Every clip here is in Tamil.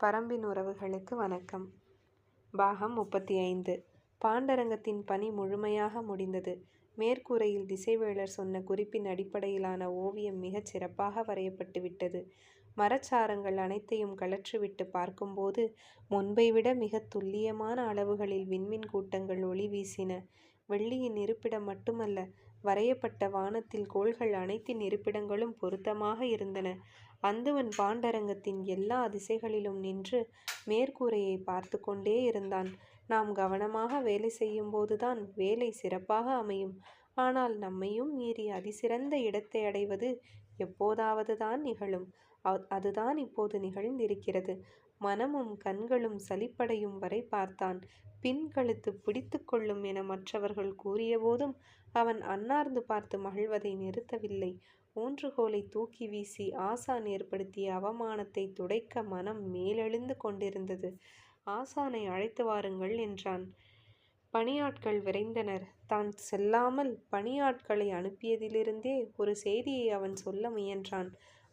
பரம்பின் உறவுகளுக்கு வணக்கம். பாகம் முப்பத்தி ஐந்து பாண்டரங்கத்தின் பணி முழுமையாக முடிந்தது. மேற்கூரையில் திசைவேளர் சொன்ன குறிப்பின் அடிப்படையிலான ஓவியம் மிகச் சிறப்பாக வரையப்பட்டு விட்டது. மரச்சாரங்கள் அனைத்தையும் கழற்றிவிட்டு பார்க்கும்போது முன்பை விட மிக துல்லியமான அளவுகளில் விண்மீன் கூட்டங்கள் ஒளி வீசின வெள்ளியின் இருப்பிடம் மட்டுமல்ல வரையப்பட்ட வானத்தில் கோள்கள் அனைத்தின் இருப்பிடங்களும் பொருத்தமாக இருந்தன. வந்தவன் பாண்டரங்கத்தின் எல்லா திசைகளிலும் நின்று மேற்கூரையை பார்த்து கொண்டே இருந்தான். நாம் கவனமாக வேலை செய்யும்போதுதான் வேலை சிறப்பாக அமையும். ஆனால் நம்மையும் மீறி அதிசிறந்த இடத்தை அடைவது எப்போதாவது தான் நிகழும் அதுதான் இப்போது நிகழ்ந்திருக்கிறது. மனமும் கண்களும் சலிப்படையும் வரை பார்த்தான். பின் கழுத்து பிடித்து கொள்ளும் என மற்றவர்கள் கூறியபோதும் அவன் அன்னார்ந்து பார்த்து மகிழ்வதை நிறுத்தவில்லை. ஊன்றுகோலை தூக்கி வீசி ஆசான் ஏற்படுத்திய அவமானத்தை துடைக்க மனம் மேலெழுந்து கொண்டிருந்தது. ஆசானை அழைத்து வாருங்கள் என்றான். பணியாட்கள் விரைந்தனர். தான் செல்லாமல் பணியாட்களை அனுப்பியதிலிருந்தே ஒரு செய்தியை அவன் சொல்ல முயன்றான்.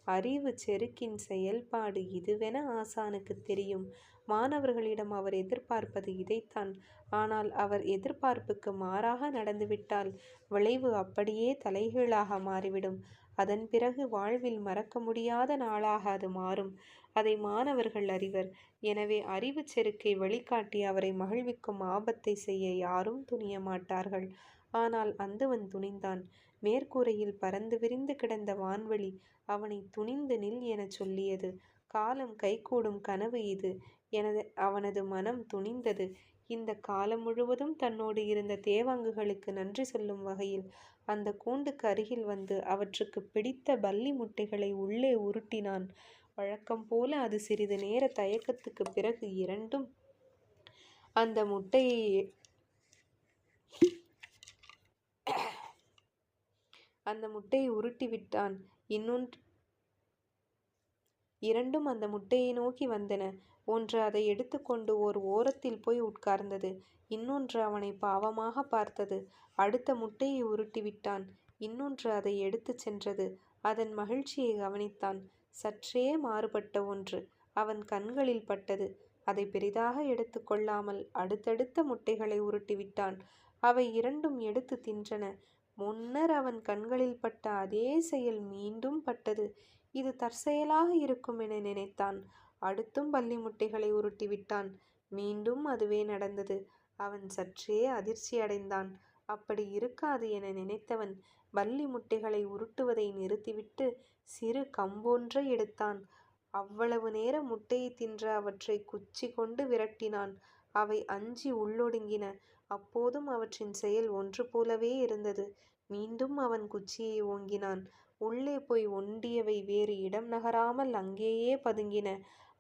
அறிவு செருக்கின் செயல்பாடு இதுவென ஆசானுக்கு தெரியும். மாணவர்களிடம் அவர் எதிர்பார்ப்பது இதைத்தான். ஆனால் அவர் எதிர்பார்ப்புக்கு மாறாக நடந்துவிட்டால் விளைவு அப்படியே தலைகீழாக மாறிவிடும். அதன் பிறகு வாழ்வில் மறக்க முடியாத நாளாக அது மாறும். அதை மாணவர்கள் அறிவர். எனவே அறிவு செருக்கை வழிகாட்டி அவரை மகிழ்விக்கும் ஆபத்தை செய்ய யாரும் துணிய மாட்டார்கள். ஆனால் அந்தவன் துணிந்தான். மேற்கூரையில் பறந்து விரிந்து கிடந்த வான்வெளி அவனை துணிந்து நில் எனச் சொல்லியது. காலம் கைகூடும் கனவு இது. எனது அவனது மனம் துணிந்தது. இந்த காலம் முழுவதும் தன்னோடு இருந்த தேவாங்குகளுக்கு நன்றி சொல்லும் வகையில் அந்த கூண்டுக்கு அருகில் வந்து அவற்றுக்கு பிடித்த பல்லி முட்டைகளை உள்ளே உருட்டினான். வழக்கம் போல அது சிறிது நேர தயக்கத்துக்கு பிறகு இரண்டும் அந்த முட்டையை அந்த முட்டையை உருட்டி விட்டான். இன்னொன்று இரண்டும் அந்த முட்டையை நோக்கி வந்தன. ஒன்று அதை எடுத்துக்கொண்டு ஓர் ஓரத்தில் போய் உட்கார்ந்தது. இன்னொன்று அவனை பாவமாக பார்த்தது. அடுத்த முட்டையை உருட்டிவிட்டான் இன்னொன்று அதை எடுத்துச் சென்றது. அதன் மகிழ்ச்சியை கவனித்தான். சற்றே மாறுபட்ட ஒன்று. அவன் கண்களில் பட்டது. அதை பெரிதாக எடுத்து கொள்ளாமல் அடுத்தடுத்த முட்டைகளை உருட்டிவிட்டான் அவை இரண்டும் எடுத்து தின்றன. முன்னர் அவன் கண்களில் பட்ட அதே செயல் மீண்டும் பட்டது. இது தற்செயலாக இருக்கும் என நினைத்தான். அடுத்தும் பள்ளி முட்டைகளை உருட்டி விட்டான் மீண்டும் அதுவே நடந்தது. அவன் சற்றே அதிர்ச்சி அடைந்தான். அப்படி இருக்காது என நினைத்தவன் பள்ளி முட்டைகளை உருட்டுவதை நிறுத்திவிட்டு சிறு கம்பொன்றை எடுத்தான். அவ்வளவு நேரம் முட்டையை தின்ற அவற்றை குச்சி கொண்டு விரட்டினான். அவை அஞ்சி உள்ளொடுங்கின. அப்போதும் அவற்றின் செயல் ஒன்று போலவே இருந்தது. மீண்டும் அவன் குச்சியை ஓங்கினான். உள்ளே போய் ஒண்டியவை வேறு இடம் நகராமல் அங்கேயே பதுங்கின.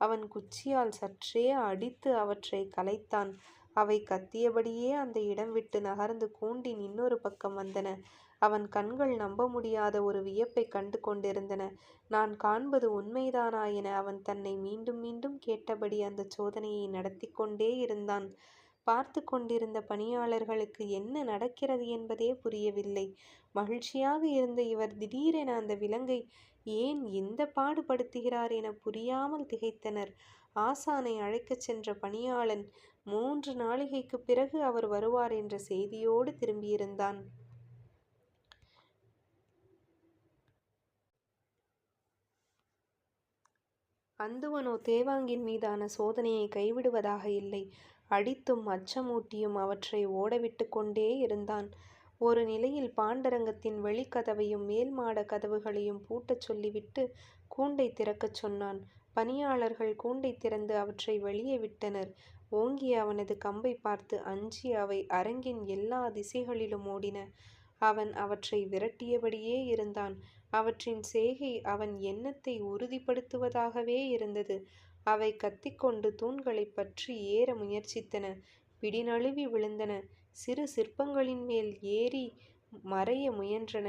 அவன் குச்சியால் சற்றே அடித்து அவற்றை கலைத்தான். அவை கத்தியபடியே அந்த இடம் விட்டு நகர்ந்து கூண்டின் இன்னொரு பக்கம் வந்தன. அவன் கண்கள் நம்ப முடியாத ஒரு வியப்பை கண்டு கொண்டிருந்தன. நான் காண்பது உண்மைதானா என அவன் தன்னை மீண்டும் மீண்டும் கேட்டபடி அந்த சோதனையை நடத்தி கொண்டே இருந்தான். பார்த்து கொண்டிருந்த பணியாளர்களுக்கு என்ன நடக்கிறது என்பதே புரியவில்லை. மகிழ்ச்சியாக இருந்த இவர் திடீரென அந்த விலங்கை ஏன் இந்த பாடுபடுத்துகிறார் என புரியாமல் திகைத்தனர். ஆசானை அழைக்கச் சென்ற பணியாளன் மூன்று நாளிகைக்கு பிறகு அவர் வருவார் என்ற செய்தியோடு திரும்பியிருந்தான். அந்துவனோ தேவாங்கின் மீதான சோதனையை கைவிடுவதாக இல்லை. அடித்தும் அச்சமூட்டியும் அவற்றை ஓடவிட்டு கொண்டே இருந்தான். ஒரு நிலையில் பாண்டரங்கத்தின் வெளிக்கதவையும் மேல் கதவுகளையும் பூட்டச் சொல்லிவிட்டு கூண்டை திறக்கச் சொன்னான். பணியாளர்கள் கூண்டை திறந்து அவற்றை வெளியே விட்டனர். ஓங்கிய அவனது கம்பை பார்த்து அஞ்சி அவை அரங்கின் எல்லா திசைகளிலும் ஓடின. அவன் அவற்றை விரட்டியபடியே இருந்தான். அவற்றின் சேகை அவன் எண்ணத்தை உறுதிப்படுத்துவதாகவே இருந்தது. அவை கத்திக்கொண்டு தூண்களைப் பற்றி ஏற முயற்சித்தன. பிடிநழுவி விழுந்தன. சிறு சிற்பங்களின் மேல் ஏறி மறைய முயன்றன.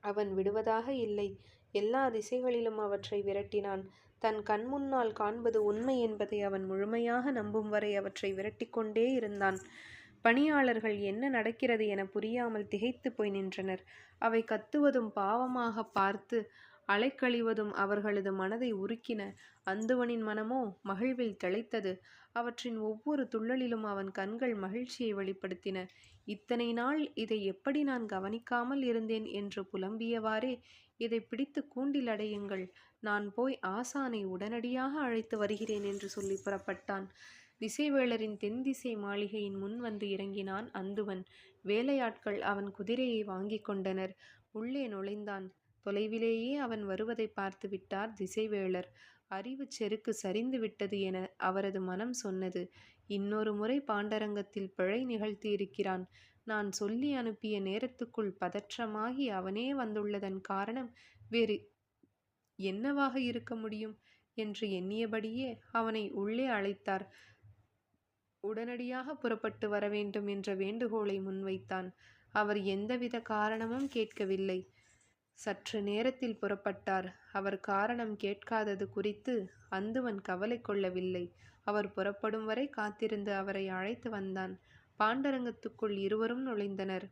அவன் விடுவதாக இல்லை. எல்லா திசைகளிலும் அவற்றை விரட்டினான். தன் கண் முன்னால் காண்பது உண்மை என்பதை அவன் முழுமையாக நம்பும் வரை அவற்றை விரட்டிக்கொண்டே இருந்தான். பணியாளர்கள் என்ன நடக்கிறது என புரியாமல் திகைத்து போய் நின்றனர். அவை கத்துவதும் பாவமாக பார்த்து அலைக்கழிவதும் அவர்களது மனதை உருக்கின. அந்துவனின் மனமோ மகிழ்வில் திளைத்தது. அவற்றின் ஒவ்வொரு துள்ளலிலும் அவன் கண்கள் மகிழ்ச்சியை வெளிப்படுத்தின. இத்தனை நாள் இதை எப்படி நான் கவனிக்காமல் இருந்தேன் என்று புலம்பியவாறே இதை பிடித்து கூண்டில் அடையுங்கள். நான் போய் ஆசானை உடனடியாக அழைத்து வருகிறேன் என்று சொல்லி புறப்பட்டான். திசைவேளரின் தென்திசை மாளிகையின் முன் வந்து இறங்கினான் அந்துவன். வேலையாட்கள் அவன் குதிரையை வாங்கிக் கொண்டனர். உள்ளே நுழைந்தான். தொலைவிலேயே அவன் வருவதைப் பார்த்து விட்டார் திசைவேளர். அறிவுச் செருக்கு சரிந்து விட்டது என அவரது மனம் சொன்னது. இன்னொரு முறை பாண்டரங்கத்தில் பிழை நிகழ்த்தியிருக்கிறான். நான் சொல்லி அனுப்பிய நேரத்துக்குள் பதற்றமாகி அவனே வந்துள்ளதன் காரணம் வேறு என்னவாக இருக்க முடியும்? என்று எண்ணியபடியே அவனை உள்ளே அழைத்தார். உடனடியாக புறப்பட்டு வரவேண்டும் என்ற வேண்டுகோளை முன்வைத்தான். அவர் எந்தவித காரணமும் கேட்கவில்லை. சற்று நேரத்தில் புறப்பட்டார். அவர் காரணம் கேட்காதது குறித்து அந்துவன் கவலை கொள்ளவில்லை. அவர் புறப்படும் வரை காத்திருந்து அவரை அழைத்து வந்தான். பாண்டரங்கத்துக்குள் இருவரும் நுழைந்தனர்.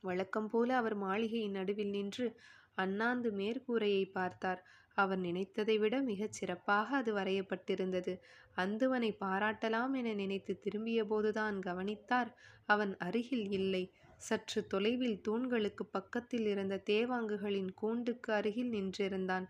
வழக்கம் போல அவர் மாளிகையின் நடுவில் நின்று அண்ணாந்து மேற்கூரையை பார்த்தார். அவர் நினைத்ததை விட மிகச் சிறப்பாக அது வரையப்பட்டிருந்தது. அந்துவனை பாராட்டலாம் என நினைத்து திரும்பியபோதுதான் கவனித்தார் அவன் அருகில் இல்லை. சற்று தொலைவில் தூண்களுக்குப் பக்கத்தில் இருந்த தேவாங்குகளின் கூண்டுக்கு அருகில் நின்றிருந்தான்.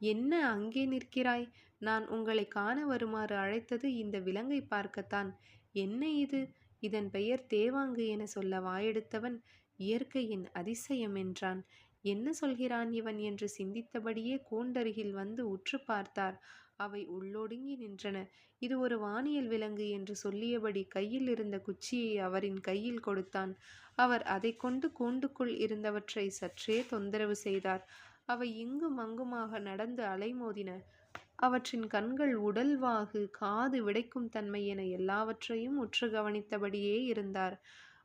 என்ன அங்கே நிற்கிறாய்? நான் உங்களை காண வருமாறு அழைத்தது இந்த விலங்கை பார்க்கத்தான். என்ன இது? இதன் பெயர் தேவாங்கு என சொல்ல வாயெடுத்தவன் இயற்கையின் அதிசயம் என்றான். என்ன சொல்கிறான் இவன் என்று சிந்தித்தபடியே கூண்டருகில் வந்து உற்று பார்த்தார். அவை உள்ளொடுங்கி நின்றன. இது ஒரு வானியல் விலங்கு என்று சொல்லியபடி கையில் இருந்த குச்சியை அவரின் கையில் கொடுத்தான். அவர் அதைக் கொண்டு கூண்டுக்குள் இருந்தவற்றை சற்றே தொந்தரவு செய்தார். அவை இங்கும் அங்குமாக நடந்து அலைமோதின. அவற்றின் கண்கள் உடல் வாகு காது விடைக்கும் தன்மை என எல்லாவற்றையும் உற்று கவனித்தபடியே இருந்தார்.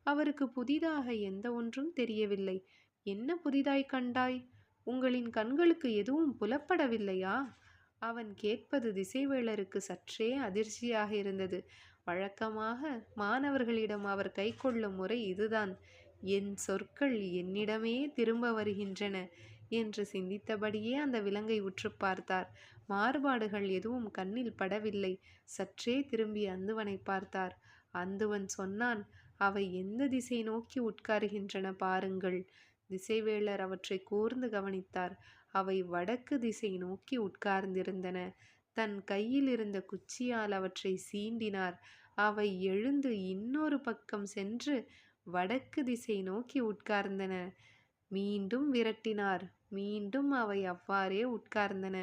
அவருக்கு புதிதாக எந்த ஒன்றும் தெரியவில்லை. என்ன புதிதாய் கண்டாய்? உங்களின் கண்களுக்கு எதுவும் புலப்படவில்லையா? அவன் கேட்பது திசைவேளருக்கு சற்றே அதிர்ச்சியாக இருந்தது. வழக்கமாக மாணவர்களிடம் அவர் கைக்கொள்ளும் முறை இதுதான். என் சொற்கள் என்னிடமே திரும்ப வருகின்றன என்று சிந்தித்தபடியே அந்த விலங்கை உற்று பார்த்தார். மாறுபாடுகள் எதுவும் கண்ணில் படவில்லை. சற்றே திரும்பி அந்துவனை பார்த்தார். அந்துவன் சொன்னான் அவை எந்த திசை நோக்கி உட்காருகின்றன பாருங்கள். திசைவேளர் அவற்றை கூர்ந்து கவனித்தார். அவை வடக்கு திசை நோக்கி உட்கார்ந்திருந்தன. தன் கையில் இருந்த குச்சியால் அவற்றை சீண்டினார். அவை எழுந்து இன்னொரு பக்கம் சென்று வடக்கு திசை நோக்கி உட்கார்ந்தன. மீண்டும் விரட்டினார். மீண்டும் அவை அவ்வாறே உட்கார்ந்தன.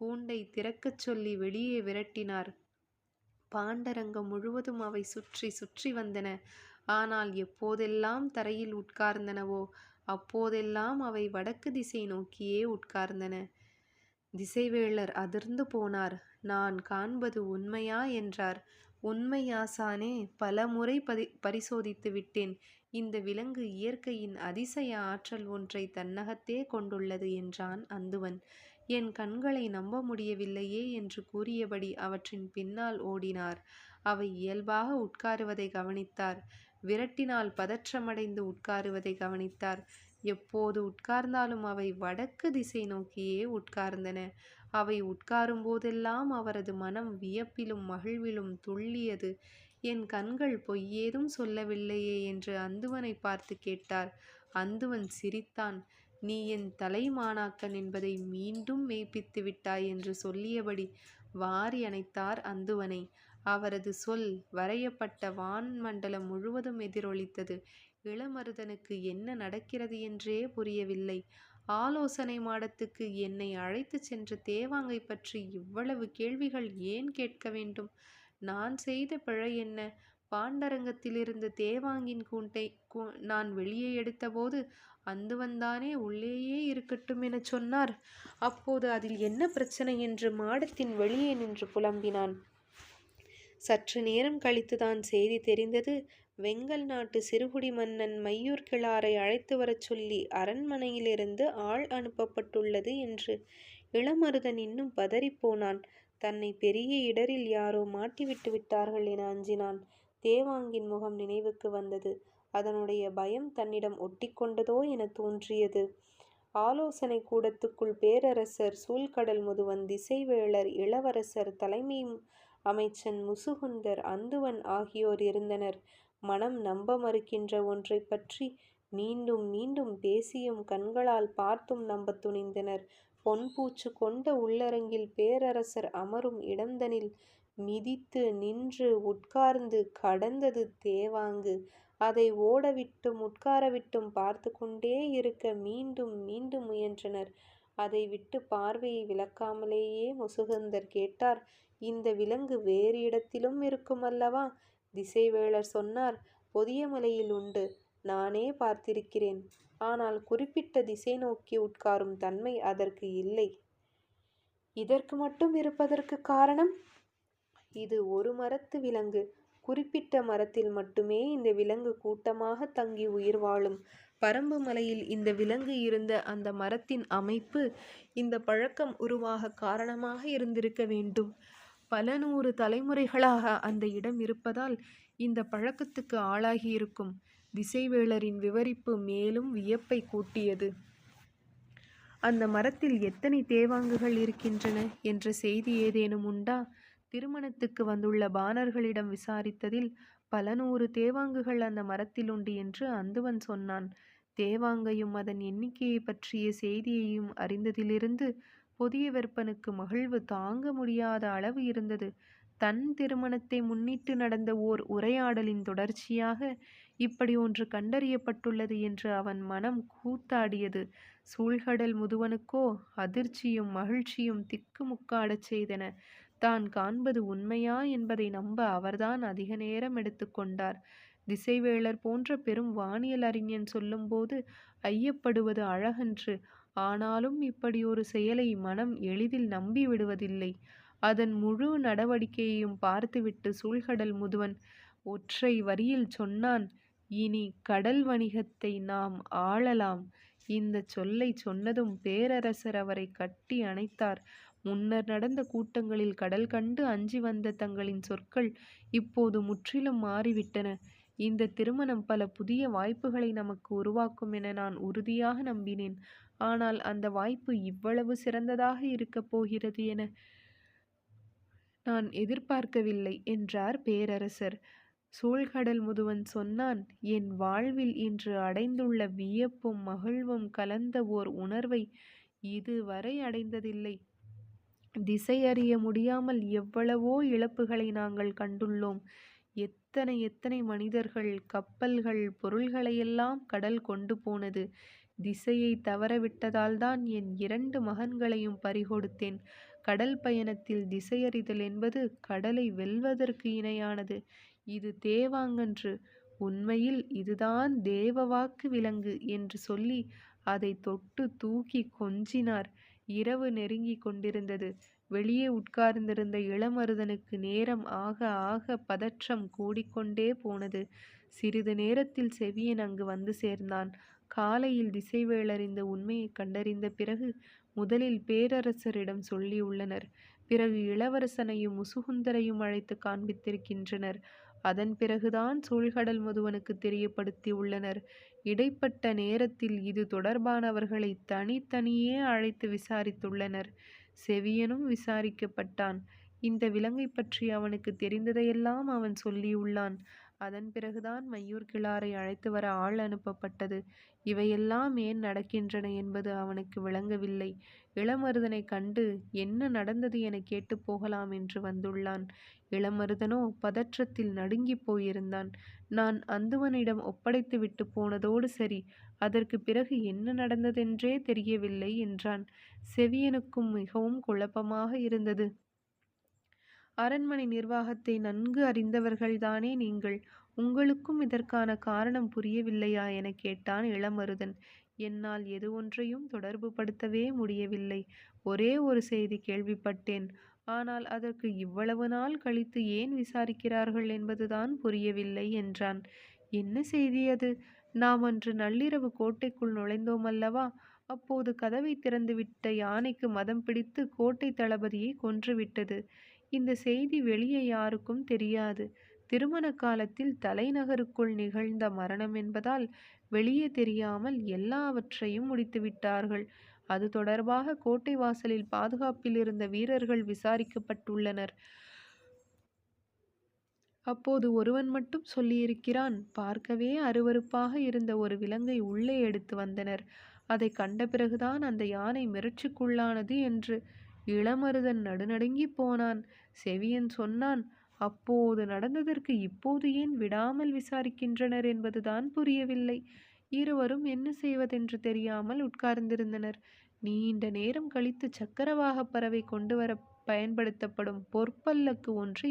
கூண்டை திறக்கச் சொல்லி வெளியே விரட்டினார். பாண்டரங்கம் முழுவதும் அவை சுற்றி சுற்றி வந்தன. ஆனால் எப்போதெல்லாம் தரையில் உட்கார்ந்தனவோ அப்போதெல்லாம் அவை வடக்கு திசை நோக்கியே உட்கார்ந்தன. திசைவேளர் அதிர்ந்து போனார். நான் காண்பது உண்மையா? என்றார். உண்மையாசானே பல முறை பதி பரிசோதித்து விட்டேன். இந்த விலங்கு இயற்கையின் அதிசய ஆற்றல் ஒன்றைத் தன்னகத்தே கொண்டுள்ளது என்றான் அந்துவன். என் கண்களை நம்ப முடியவில்லையே என்று கூறியபடி அவற்றின் பின்னால் ஓடினார். அவை இயல்பாக உட்காருவதை கவனித்தார். விரட்டினால் பதற்றமடைந்து உட்காருவதை கவனித்தார். எப்போது உட்கார்ந்தாலும் அவை வடக்கு திசை நோக்கியே உட்கார்ந்தன. அவை உட்காரும் போதெல்லாம் அவரது மனம் வியப்பிலும் மகிழ்விலும் துள்ளியது. என் கண்கள் பொய்யேதும் சொல்லவில்லையே என்று அந்துவனை பார்த்து கேட்டார். அந்துவன் சிரித்தான். நீ என் தலைமானாக்கன் என்பதை மீண்டும் மெய்ப்பித்து விட்டாய் என்று சொல்லியபடி வாரி அணைத்தார் அந்துவனை. அவரது சொல் வரையப்பட்ட வான்மண்டலம் முழுவதும் எதிரொலித்தது. இளமருதனுக்கு என்ன நடக்கிறது என்றே புரியவில்லை. ஆலோசனை மாடத்துக்கு என்னை அழைத்துச் சென்ற தேவாங்கைப் பற்றி இவ்வளவு கேள்விகள் ஏன் கேட்க வேண்டும்? நான் செய்த பிழை என்ன? பாண்டரங்கத்திலிருந்து தேவாங்கின் கூண்டை நான் வெளியே எடுத்தபோது அந்துவன்தானே உள்ளேயே இருக்கட்டும் எனச் சொன்னார். அப்போது அதில் என்ன பிரச்சனை என்று மாடத்தின் வெளியே நின்று புலம்பினான். சற்று நேரம் கழித்துதான் செய்தி தெரிந்தது. வெங்கல் நாட்டு சிறுகுடி மன்னன் மையூர் கிழாரை அழைத்து வரச் சொல்லி அரண்மனையிலிருந்து ஆள் அனுப்பப்பட்டுள்ளது என்று. இளமருதன் இன்னும் பதறிப்போனான் தன்னை பெரிய இடரில் யாரோ மாட்டிவிட்டு விட்டார்கள் என அஞ்சினான். தேவாங்கின் முகம் நினைவுக்கு வந்தது. அதனுடைய பயம் தன்னிடம் ஒட்டிக் கொண்டதோ தோன்றியது. ஆலோசனை கூடத்துக்குள் பேரரசர் சூழ்கடல் முதுவன் திசைவேளர் இளவரசர் தலைமை அமைச்சன் முசுகுந்தர் அந்துவன் ஆகியோர் இருந்தனர். மனம் நம்ப மறுக்கின்ற ஒன்றைப் பற்றி மீண்டும் மீண்டும் பேசியும் கண்களால் பார்த்தும் நம்ப துணிந்தனர். பொன்பூச்சு கொண்ட உள்ளரங்கில் பேரரசர் அமரும் இடம்தனில் மிதித்து நின்று உட்கார்ந்து கடந்தது தேவாங்கு. அதை ஓடவிட்டும் உட்காரவிட்டும் பார்த்து கொண்டே இருக்க மீண்டும் மீண்டும் முயன்றனர். அதை விட்டு பார்வையை விளக்காமலேயே முசுகந்தர் கேட்டார் இந்த விலங்கு வேறு இடத்திலும் இருக்கும் அல்லவா? திசைவேளர் சொன்னார் பொதியமலையில் உண்டு. நானே பார்த்திருக்கிறேன். ஆனால் குறிப்பிட்ட திசை நோக்கி உட்காரும் தன்மை அதற்கு இல்லை. இதற்கு மட்டும் இருப்பதற்கு காரணம்? இது ஒரு மரத்து விலங்கு. குறிப்பிட்ட மரத்தில் மட்டுமே இந்த விலங்கு கூட்டமாக தங்கி உயிர் வாழும். பரம்பு மலையில் இந்த விலங்கு இருந்த அந்த மரத்தின் அமைப்பு இந்த பழக்கம் உருவாக காரணமாக இருந்திருக்க வேண்டும். பல நூறு தலைமுறைகளாக அந்த இடம் இருப்பதால் இந்த பழக்கத்துக்கு ஆளாகியிருக்கும். திசைவேளரின் விவரிப்பு மேலும் வியப்பை கூட்டியது. அந்த மரத்தில் எத்தனை தேவாங்குகள் இருக்கின்றன என்ற செய்தி ஏதேனும் உண்டா? திருமணத்துக்கு வந்துள்ள பாணர்களிடம் விசாரித்ததில் பல நூறு தேவாங்குகள் அந்த மரத்தில் உண்டு என்று அந்துவன் சொன்னான். தேவாங்கையும் அதன் எண்ணிக்கையைப் பற்றிய செய்தியையும் அறிந்ததிலிருந்து பொதியவெற்பனுக்கு மகிழ்வு தாங்க முடியாத அளவு இருந்தது. தன் திருமணத்தை முன்னிட்டு நடந்த ஓர் உரையாடலின் தொடர்ச்சியாக இப்படி ஒன்று கண்டறியப்பட்டுள்ளது என்று அவன் மனம் கூத்தாடியது. சூழ்கடல் முதுவனுக்கோ அதிர்ச்சியும் மகிழ்ச்சியும் திக்கு முக்காடச் செய்தன. தான் காண்பது உண்மையா என்பதை நம்ப அவர்தான் அதிக நேரம் எடுத்துக்கொண்டார் திசைவேளர் போன்ற பெரும் வானியல் அறிஞன் சொல்லும்போது ஐயப்படுவது அழகன்று. ஆனாலும் இப்படி ஒரு செயலை மனம் எளிதில் நம்பி விடுவதில்லை. அதன் முழு நடவடிக்கையையும் பார்த்துவிட்டு சூழ்கடல் முதுவன் ஒற்றை வரியில் சொன்னான் இனி கடல் வணிகத்தை நாம் ஆளலாம். இந்த சொல்லை சொன்னதும் பேரரசர் அவரை கட்டி அணைத்தார். முன்னர் நடந்த கூட்டங்களில் கடல் கண்டு அஞ்சி வந்த தங்களின் சொற்கள் இப்போது முற்றிலும் மாறிவிட்டன. இந்த திருமணம் பல புதிய வாய்ப்புகளை நமக்கு உருவாக்கும் என நான் உறுதியாக நம்பினேன். ஆனால் அந்த வாய்ப்பு இவ்வளவு சிறந்ததாக இருக்கப் போகிறது என நான் எதிர்பார்க்கவில்லை என்றார் பேரரசர். சூழ்கடல் முதுவன் சொன்னான் என் வாழ்வில் இன்று அடைந்துள்ள வியப்பும் மகிழ்வும் கலந்த ஓர் உணர்வை இதுவரை அடைந்ததில்லை. திசை அறிய முடியாமல் எவ்வளவோ இழப்புகளை நாங்கள் கண்டுள்ளோம். எத்தனை எத்தனை மனிதர்கள் கப்பல்கள் பொருள்களையெல்லாம் கடல் கொண்டு போனது. திசையை தவறவிட்டதால்தான் என் இரண்டு மகன்களையும் பறிகொடுத்தேன். கடல் பயணத்தில் திசையறிதல் என்பது கடலை வெல்வதற்கு இணையானது. இது தேவாங்கன்று. உண்மையில் இதுதான் தேவவாக்கு விலங்கு என்று சொல்லி அதை தொட்டுத் தூக்கிக் கொஞ்சினார். இரவு நெருங்கிக் கொண்டிருந்தது. வெளியே உட்கார்ந்திருந்த இளமருதனுக்கு நேரம் ஆக ஆக பதற்றம் கூடிக்கொண்டே போனது. சிறிது நேரத்தில் செவியன் அங்கு வந்து சேர்ந்தான். காலையில் திசைவேளறிந்த உண்மையை உண்மையைக் கண்டறிந்த பிறகு முதலில் பேரரசரிடம் சொல்லியுள்ளனர். பிறகு இளவரசனையும் முசுகுந்தரையும் அழைத்து காண்பித்திருக்கின்றனர். அதன் பிறகுதான் சூழ்கடல் தெரியப்படுத்தி தெரியப்படுத்தியுள்ளனர். இடைப்பட்ட நேரத்தில் இது தொடர்பானவர்களை தனித்தனியே அழைத்து விசாரித்துள்ளனர். செவியனும் விசாரிக்கப்பட்டான். இந்த விலங்கை பற்றி அவனுக்கு தெரிந்ததையெல்லாம் அவன் சொல்லியுள்ளான். அதன் பிறகுதான் மையூர்கிழாரை அழைத்து வர ஆள் அனுப்பப்பட்டது. இவையெல்லாம் ஏன் நடக்கின்றன என்பது அவனுக்கு விளங்கவில்லை. இளமருதனை கண்டு என்ன நடந்தது என கேட்டு போகலாம் என்று வந்துள்ளான். இளமருதனோ பதற்றத்தில் நடுங்கிப் போயிருந்தான். நான் அந்துவனிடம் ஒப்படைத்துவிட்டுப் போனதோடு சரி. அதற்குப் பிறகு என்ன நடந்ததென்றே தெரியவில்லை என்றான். செவியனுக்கும் மிகவும் குழப்பமாக இருந்தது. அரண்மனை நிர்வாகத்தை நன்கு அறிந்தவர்கள்தானே நீங்கள். உங்களுக்கும் இதற்கான காரணம் புரியவில்லையா? எனக் கேட்டான் இளமருதன். என்னால் எது ஒன்றையும் தொடர்புபடுத்தவே முடியவில்லை. ஒரே ஒரு செய்தி கேள்விப்பட்டேன். ஆனால் அதற்கு இவ்வளவு நாள் கழித்து ஏன் விசாரிக்கிறார்கள் என்பதுதான் புரியவில்லை என்றான். என்ன செய்தி அது? நாம் அன்று நள்ளிரவு கோட்டைக்குள் நுழைந்தோம் அல்லவா அப்போது கதவை திறந்துவிட்ட யானைக்கு மதம் பிடித்து கோட்டை தளபதியை கொன்றுவிட்டது. இந்த செய்தி வெளியே யாருக்கும் தெரியாது. திருமண காலத்தில் தலைநகருக்குள் நிகழ்ந்த மரணம் என்பதால் வெளியே தெரியாமல் எல்லாவற்றையும் முடித்துவிட்டார்கள் அது தொடர்பாக கோட்டை வாசலில் பாதுகாப்பில் இருந்த வீரர்கள் விசாரிக்கப்பட்டுள்ளனர். அப்போது ஒருவன் மட்டும் சொல்லியிருக்கிறான் பார்க்கவே அருவருப்பாக இருந்த ஒரு விலங்கை உள்ளே எடுத்து வந்தனர். அதை கண்ட பிறகுதான் அந்த யானை மிரட்சிக்குள்ளானது என்று இளமருதன் நடுநடுங்கி போனான். செவியன் சொன்னான் அப்போது நடந்ததற்கு இப்போது ஏன் விடாமல் விசாரிக்கின்றனர் என்பதுதான் புரியவில்லை. இருவரும் என்ன செய்வதென்று தெரியாமல் உட்கார்ந்திருந்தனர். நீண்ட நேரம் கழித்து சக்கரவாக பறவை கொண்டு வர பயன்படுத்தப்படும் பொற்பல்லக்கு ஒன்றை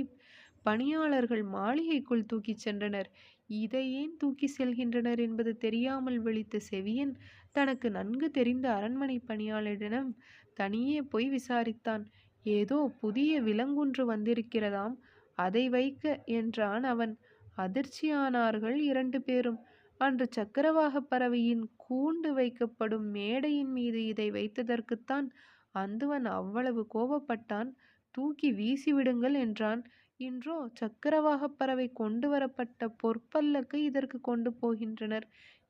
பணியாளர்கள் மாளிகைக்குள் தூக்கிச் சென்றனர். இதை ஏன் தூக்கி செல்கின்றனர் என்பது தெரியாமல் விழித்த செவியன் தனக்கு நன்கு தெரிந்த அரண்மனை பணியாளரிடம் தனியே போய் விசாரித்தான். ஏதோ புதிய விலங்குன்று வந்திருக்கிறதாம். அதை வைக்க என்றான் அவன். அதிர்ச்சியானார்கள் இரண்டு பேரும். அன்று சக்கரவாக பறவையின் கூண்டு வைக்கப்படும் மேடையின் மீது இதை வைத்ததற்குத்தான் அந்துவன் அவ்வளவு கோபப்பட்டான். தூக்கி வீசிவிடுங்கள் என்றான். இன்றோ சக்கரவாகப் பறவை கொண்டு வரப்பட்ட பொற்பல்லக்கு இதற்கு கொண்டு போகின்றனர்.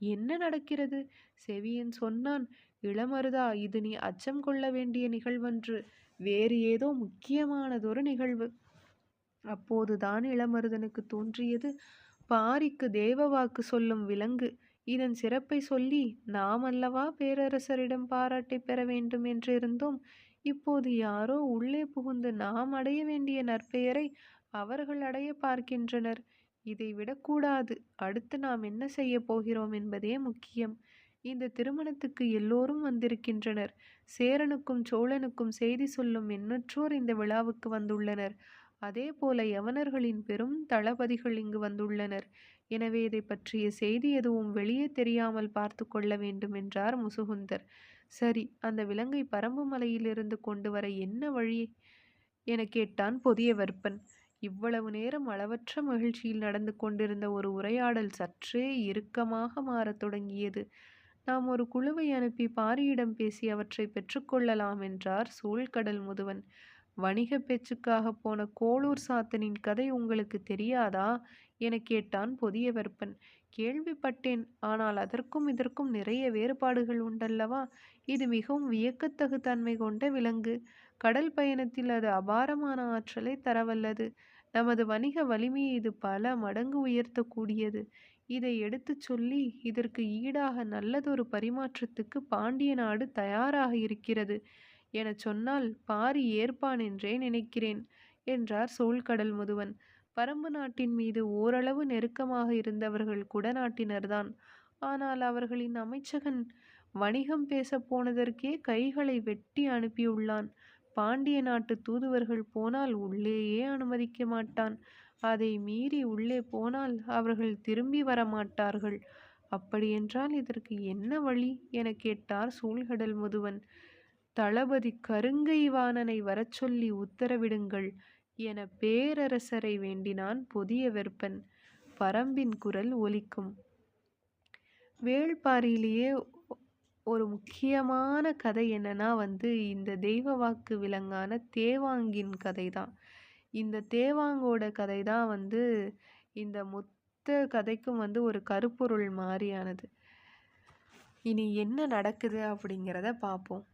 என்ன நடக்கிறது? செவியன் சொன்னான். இளமருதா இது நீ அச்சம் கொள்ள வேண்டிய நிகழ்வன்று. வேறு ஏதோ முக்கியமானதொரு நிகழ்வு. அப்போதுதான் இளமருதனுக்கு தோன்றியது. பாரிக்கு தேவ வாக்கு சொல்லும் விலங்கு. இதன் சிறப்பை சொல்லி நாம் அல்லவா பேரரசரிடம் பாராட்டை பெற வேண்டும் என்றிருந்தோம் இப்போது யாரோ உள்ளே புகுந்து நாம் அடைய வேண்டிய நற்பெயரை அவர்கள் அடைய பார்க்கின்றனர். இதை விடக்கூடாது அடுத்து நாம் என்ன செய்ய போகிறோம் என்பதே முக்கியம். இந்த திருமணத்துக்கு எல்லோரும் வந்திருக்கின்றனர். சேரனுக்கும் சோழனுக்கும் செய்தி சொல்லும் எண்ணற்றோர் இந்த விழாவுக்கு வந்துள்ளனர். அதேபோல யவனர்களின் பெரும் தளபதிகள் இங்கு வந்துள்ளனர். எனவே இதை பற்றிய செய்தி எதுவும் வெளியே தெரியாமல் பார்த்து கொள்ள வேண்டும் என்றார் முசுகுந்தர். சரி அந்த விலங்கை பரம்பு மலையிலிருந்து கொண்டு வர என்ன வழி? என கேட்டான் புதிய வெப்பன் இவ்வளவு நேரம் அளவற்ற மகிழ்ச்சியில் நடந்து கொண்டிருந்த ஒரு உரையாடல் சற்றே இறுக்கமாக மாறத் தொடங்கியது. நாம் ஒரு குழுவை அனுப்பி பாரியிடம் பேசி அவற்றை பெற்றுக்கொள்ளலாம் என்றார் சூழ்கடல் முதுவன். வணிக பேச்சுக்காக போன கோளூர் சாத்தனின் கதை உங்களுக்கு தெரியாதா? என கேட்டான் புதிய வெப்பன் கேள்விப்பட்டேன். ஆனால் அதற்கும் இதற்கும் நிறைய வேறுபாடுகள் உண்டல்லவா? இது மிகவும் வியக்கத்தகு தன்மை கொண்ட விலங்கு. கடல் பயணத்தில் அது அபாரமான ஆற்றலை தரவல்லது. நமது வணிக வலிமையை இது பல மடங்கு உயர்த்தக்கூடியது. இதை எடுத்துச் சொல்லி இதற்கு ஈடாக நல்லதொரு பரிமாற்றத்துக்கு பாண்டிய நாடு தயாராக இருக்கிறது. எனச் சொன்னால் பாரி ஏற்பான் என்றே நினைக்கிறேன் என்றார் சோழ்கடல் முதுவன். பரம்பு நாட்டின் மீது ஓரளவு நெருக்கமாக இருந்தவர்கள் குடநாட்டினர்தான் ஆனால் அவர்களின் அமைச்சகன் வணிகம் பேசப் போனதற்கே கைகளை வெட்டி அனுப்பியுள்ளான். பாண்டிய நாட்டு தூதுவர்கள் போனால் உள்ளேயே அனுமதிக்க மாட்டான். அதை மீறி உள்ளே போனால் அவர்கள் திரும்பி வர மாட்டார்கள். அப்படியென்றால் இதற்கு என்ன வழி? என கேட்டார் சூழ்கடல் முதுவன். தளபதி கருங்கை வாணனை வரச் சொல்லி உத்தரவிடுங்கள் என பேரரசரை வேண்டினான் புதிய வெப்பன் பரம்பின் குரல் ஒலிக்கும். வேள்பாரியிலேயே ஒரு முக்கியமான கதை என்னன்னா வந்து இந்த தெய்வ வாக்கு விலங்கான தேவாங்கின் கதை தான் இந்த தேவாங்கோட கதை தான் வந்து இந்த மொத்த கதைக்கும் வந்து ஒரு கருப்பொருள் மாதிரியானது இனி என்ன நடக்குது அப்படிங்கிறத பார்ப்போம்